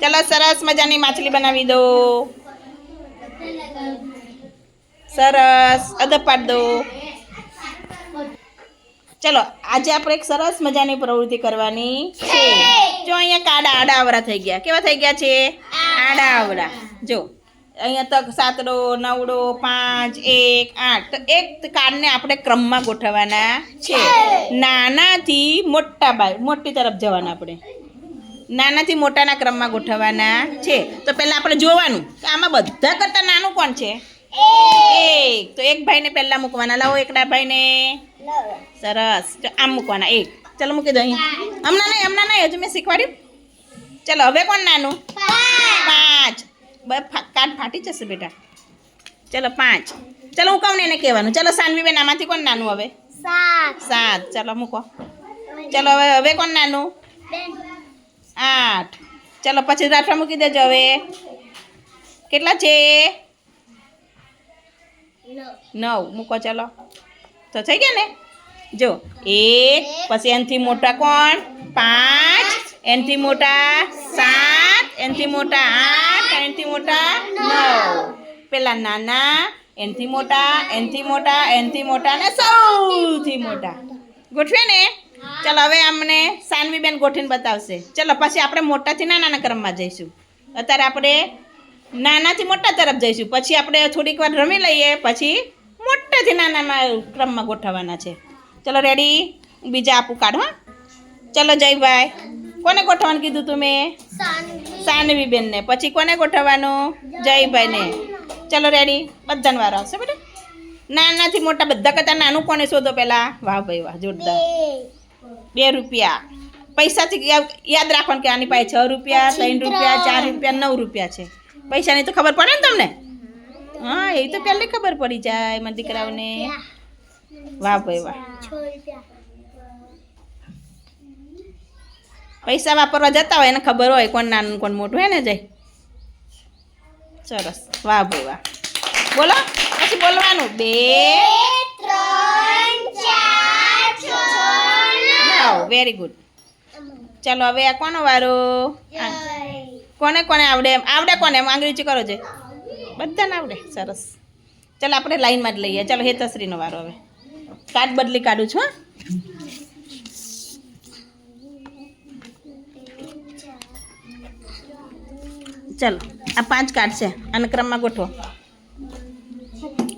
ચલો, સરસ મજાની માછલી બનાવી દો. સરસ, અદબ પાડ દો. ચલો, આજે આપણે એક સરસ મજાની પ્રવૃત્તિ કરવાની છે. જો, અહીંયા કાડા આડા આવરા થઈ ગયા. કેવા થઈ ગયા છે? આડા આવરા જો, અહીંયા તક સાતડો, નવડો, પાંચ, એક, આઠ. એક કાર્ડને આપણે ક્રમમાં ગોઠવવાના છે. નાનાથી મોટા બાય, મોટી તરફ જવાના આપણે. નાનાથી મોટાના ક્રમમાં ગોઠવવાના છે. તો પહેલાં આપણે જોવાનું કે આમાં બધા કરતાં નાનું કોણ છે? એક. તો એક ભાઈને પહેલાં મૂકવાના. લાવો એકડા ભાઈને. સરસ. તો આમ મૂકવાના. એક. ચાલો મૂકી દો અહીં હમણાં નહીં હમણાં નહીં. હજુ મેં શીખવાડ્યું. ચાલો હવે કોણ નાનું? પાંચ. કાર્ડ ફાટી જશે બેટા. ચાલો પાંચ. ચાલો હું કહું ને એને કહેવાનું. ચલો સાનવીબેન આમાંથી કોણ નાનું હવે? સાત. સાત. ચાલો મૂકો. ચાલો હવે હવે કોણ નાનું? આઠ. ચલો પછી રાઠવા મૂકી દેજો હવે. કેટલા છે? નવ. મૂકો ચલો. તો થઈ ગયા ને? જો, એક, પછી એનથી મોટા કોણ? પાંચ. એનથી મોટા સાત. એનથી મોટા આઠ. એનથી મોટા નવ. પેલા નાના, એનથી મોટા એનથી મોટા એનથી મોટા ને સૌથી મોટા. ગોઠવે ને? ચાલો, હવે અમને સાનવીબેન ગોઠવીને બતાવશે. ચલો, પછી આપણે મોટાથી નાનાના ક્રમમાં જઈશું. અત્યારે આપણે નાનાથી મોટા તરફ જઈશું. પછી આપણે થોડીક વાર રમી લઈએ, પછી મોટાથી નાનામાં ક્રમમાં ગોઠવવાના છે. ચલો રેડી બીજા આપું કાર્ડ હા? ચલો, જયભાઈ, કોને ગોઠવવાનું કીધું તું મેં સાનવીબેનને. પછી કોને ગોઠવવાનું? જયભાઈને. ચલો રેડી બધાને વાર આવશે બેટા નાનાથી મોટા બધા કરતાં નાનું કોને શોધો પહેલાં? વાહ ભાઈ, વાહ, જોરદાર. બે રૂપિયા. પૈસાથી યાદ રાખવાનું કે આની પાસે છ રૂપિયા ત્રણ રૂપિયા ચાર રૂપિયા નવ રૂપિયા છે. પૈસાની તો ખબર પડે ને તમને? હા એ તો પહેલે ખબર પડી જાય મારા દીકરાઓને. વાહ ભાઈ વાહ. પૈસા વાપરવા જતા હોય એને ખબર હોય કોણ નાનું કોણ મોટું હે ને જય? સરસ. વાહ ભાઈ વાહ. બોલો પછી બોલવાનું. બે વેરી ગુડ ચાલો હવે આ કોનો વારો? કોને કોને આવડે આવડે કોને એમ? આંગળી કરો છે બધાને આવડે. સરસ. ચાલો આપણે લાઈનમાં જ લઈએ. ચાલો હેતશ્રીનો વારો હવે. કાર્ડ બદલી કાઢું છું હા? ચાલો આ પાંચ કાર્ડ છે. અને ક્રમમાં ગોઠવો.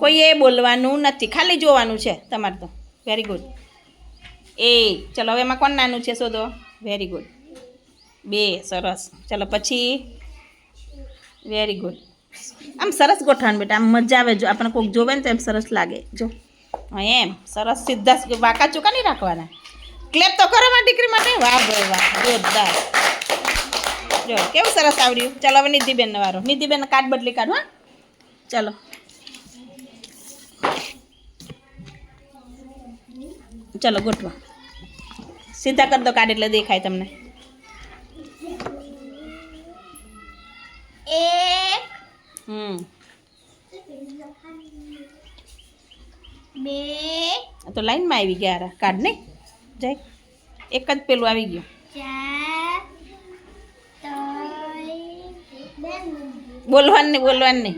કોઈએ બોલવાનું નથી. ખાલી જોવાનું છે તમારે તો. વેરી ગુડ એ, ચલો, હવે એમાં કોણ નાનું છે શોધો? વેરી ગુડ બે, સરસ. ચલો, પછી? વેરી ગુડ આમ સરસ ગોઠવણ બેટા, આમ મજા આવે. જો, આપણને કોઈક જોવે ને તો એમ સરસ લાગે. જો. એમ. સરસ, સીધા વાંકા ચૂકા નહીં રાખવાના. ક્લેપ તો કરો મારી દીકરી માટે. વાહ, ભાઈ, વાહ. જોરદાર. જો, કેવું સરસ આવડ્યું? ચાલો, હવે નિધિબેનનો વારો. નિધિબેન કાર્ડ બદલી કાઢો, હા? ચાલો. ચલો ગોઠવા. સીધા કરી દો કાર્ડ એટલે દેખાય તમને. એક હમ. બે તો લાઈનમાં આવી ગયા હારા. કાર્ડ નહીં? જય. એક જ પેલું આવી ગયું. બોલવાનું નહીં બોલવાનું નહીં.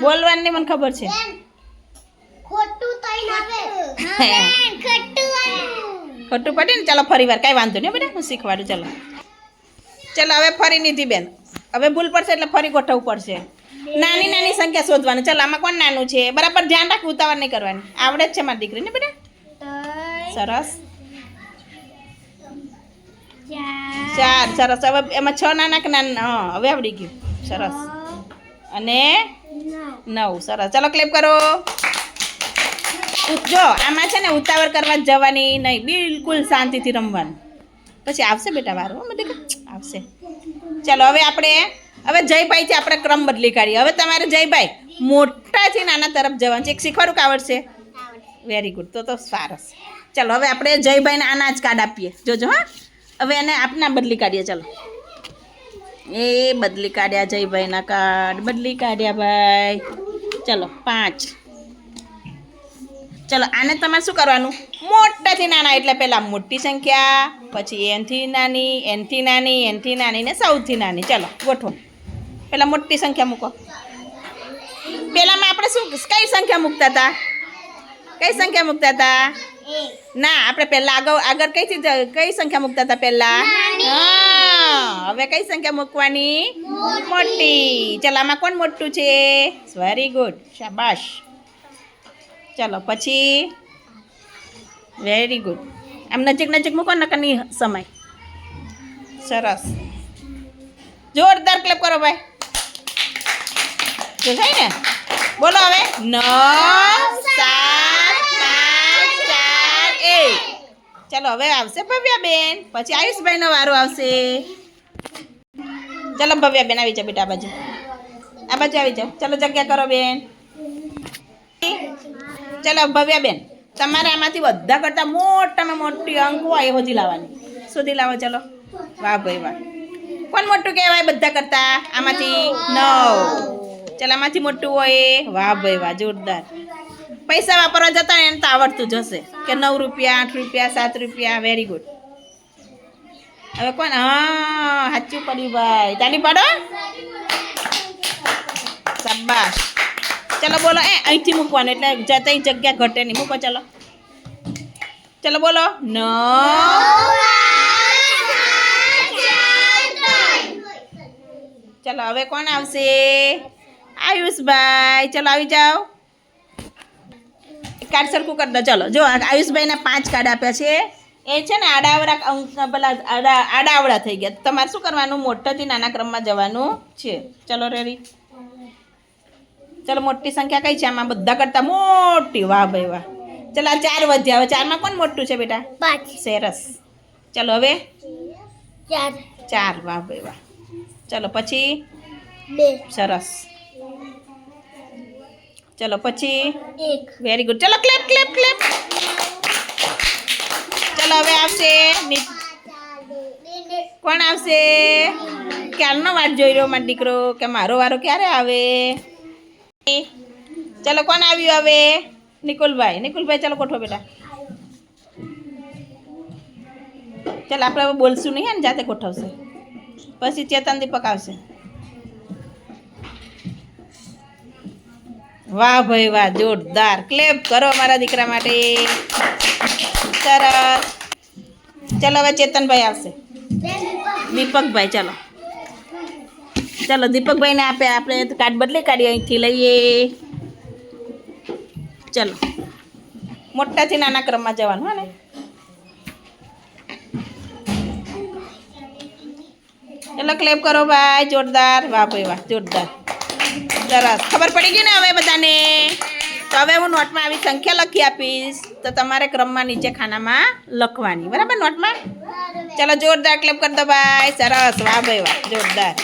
બોલવાનું નહીં મને ખબર છે. ખોટું તઈ આવે. ખોટું પડે ને ચાલો ફરી વાર, કાંઈ વાંધો નહીં બેટા, હું શીખવાડું, ચાલો. ચાલો, હવે ફરી નીધી બેન હવે ભૂલ પડશે એટલે ફરી ગોઠવવું પડશે. નાની નાની સંખ્યા શોધવાની. ચાલો, આમાં કોણ નાનું છે? બરાબર ધ્યાન રાખવું ઉતાવળ નહીં કરવાની. આવડે જ છે મારી દીકરીને બેટા? સરસ. ચાર, સરસ. હવે એમાં છ નાના કે નાના? હવે આવડી ગયું. સરસ. અને નવ. સરસ. ચાલો ક્લેપ કરો. જો આમાં છે ને ઉતાવળ કરવા જવાની નહીં બિલકુલ શાંતિથી રમવાનું. પછી આવશે બેટા વારો હો બેટા આવશે. ચાલો હવે આપણે હવે જયભાઈથી આપણે ક્રમ બદલી કાઢીએ. હવે તમારે જયભાઈ મોટાથી નાના તરફ જવાનું છે. એક શીખવાડું આવડશે? વેરી ગુડ તો તો સારસ ચાલો હવે આપણે જયભાઈને આના જ કાર્ડ આપીએ. જોજો હા. હવે એને આપના બદલી કાઢીએ ચાલો. એ બદલી કાઢ્યા જયભાઈના કાર્ડ. બદલી કાઢ્યા ભાઈ. ચલો પાંચ. ચલો આને તમારે શું કરવાનું? મોટાથી નાના એટલે પહેલાં મોટી સંખ્યા પછી એનથી નાની એનથી નાની એનથી નાની ને સૌથી નાની. ચલો ગોઠવો. પહેલાં મોટી સંખ્યા મૂકો. પહેલાંમાં આપણે શું કઈ સંખ્યા મૂકતા હતા? કઈ સંખ્યા મૂકતા હતા? ના આપણે પહેલાં આગળ આગળ કઈથી કઈ સંખ્યા મૂકતા હતા પહેલાં? હા હવે કઈ સંખ્યા મૂકવાની? મોટી. ચાલો આમાં કોણ મોટું છે? વેરી ગુડ શાબાશ. ચાલો, પછી? વેરી ગુડ આમ નજીક નજીક મૂકો ને કની સમય. સરસ. જોરદાર ક્લેપ કરો ભાઈ. જો થાય ને? બોલો હવે. ન સાત, પાંચ, ચાર, એક. ચાલો, હવે આવશે ભવ્યાબેન. પછી આયુષભાઈનો વારો આવશે. ચાલો ભવ્યાબેન, આવી જાઓ બેટા, આ બાજુ. આ બાજુ આવી જાઓ. ચાલો, જગ્યા કરો બેન. ચાલો ભવ્યાબેન, તમારે આમાંથી બધા કરતાં મોટામાં મોટી અંક હોય એ સુધી લાવવાની. શોધી લાવો, ચાલો. વાહ ભાઈ વાહ. કોણ મોટું કહેવાય બધા કરતાં? આમાંથી નવ. ચાલો, આમાંથી મોટું હોય વાહ ભાઈ વાહ, જોરદાર. પૈસા વાપરવા જતા એને તો આવડતું જશે કે નવ રૂપિયા, આઠ રૂપિયા, સાત રૂપિયા વેરી ગુડ હવે કોણ? હા, સાચું પડ્યું ભાઈ. તાલી પાડો. શાબાશ. ચલો બોલો, એ અહીંથી મૂકવાનું, એટલે જતા જગ્યા ઘટે નહીં. મૂકો, ચલો. ચાલો બોલો. ન. ચાલો, હવે કોણ આવશે? આયુષભાઈ. ચલો, આવી જાઓ. કાર્ડ સરખું કરી દો. ચલો, જો, આયુષભાઈને પાંચ કાર્ડ આપ્યા છે. એ છે ને આડાવડા અંક પેલા આડા આડાવડા થઈ ગયા. તમારે શું કરવાનું? મોટાથી નાના ક્રમમાં જવાનું છે. ચલો રેડી ચલો મોટી સંખ્યા કઈ છે? આમાં બધા કરતાં મોટી. વાહ ભાઈ વાહ. ચલો આ ચાર વધ્યા. હવે ચારમાં કોણ મોટું છે બેટા? પાંચ. સરસ. ચલો હવે? ચાર. ચાર. વાહ ભાઈ વાહ. ચલો પછી? બે. સરસ. ચલો પછી? એક. વેરી ગુડ ચલો ક્લેપ ક્લેપ ક્લેપ ચલો હવે આવશે કોણ આવશે? ક્યારનો વાટ જોઈ રહ્યો મારો દીકરો? કે મારો વારો ક્યારે આવે? ચલો, કોણ આવ્યું હવે? નિકુલભાઈ. નિકુલભાઈ, ચાલો કોઠો બેટા. ચાલ, આપણે હવે બોલશું નહીં ને, જાતે ગોઠવશે. પછી ચેતન દીપક આવશે. વાહ ભાઈ વાહ, જોરદાર. ક્લેપ કરો મારા દીકરા માટે. સરસ. ચાલો, હવે ચેતનભાઈ આવશે. દીપકભાઈ, ચલો. ચલો, દીપકભાઈને આપે, આપણે કાર્ડ બદલી કાઢીએ, અહીંથી લઈએ. ચલો. મોટાથી નાના ક્રમમાં જવાનું, હા ને? ચલો ક્લેપ કરો ભાઈ, જોરદાર. વાહ ભાઈ વાહ, જોરદાર. સરસ. ખબર પડી ગઈ ને હવે બધાને? તો હવે હું નોટમાં આવી સંખ્યા લખી આપીશ. તો તમારે ક્રમમાં નીચે ખાનામાં લખવાની. બરાબર નોટમાં? ચલો, જોરદાર ક્લેપ કરી દો ભાઈ. સરસ. વાહ ભાઈ વાહ, જોરદાર.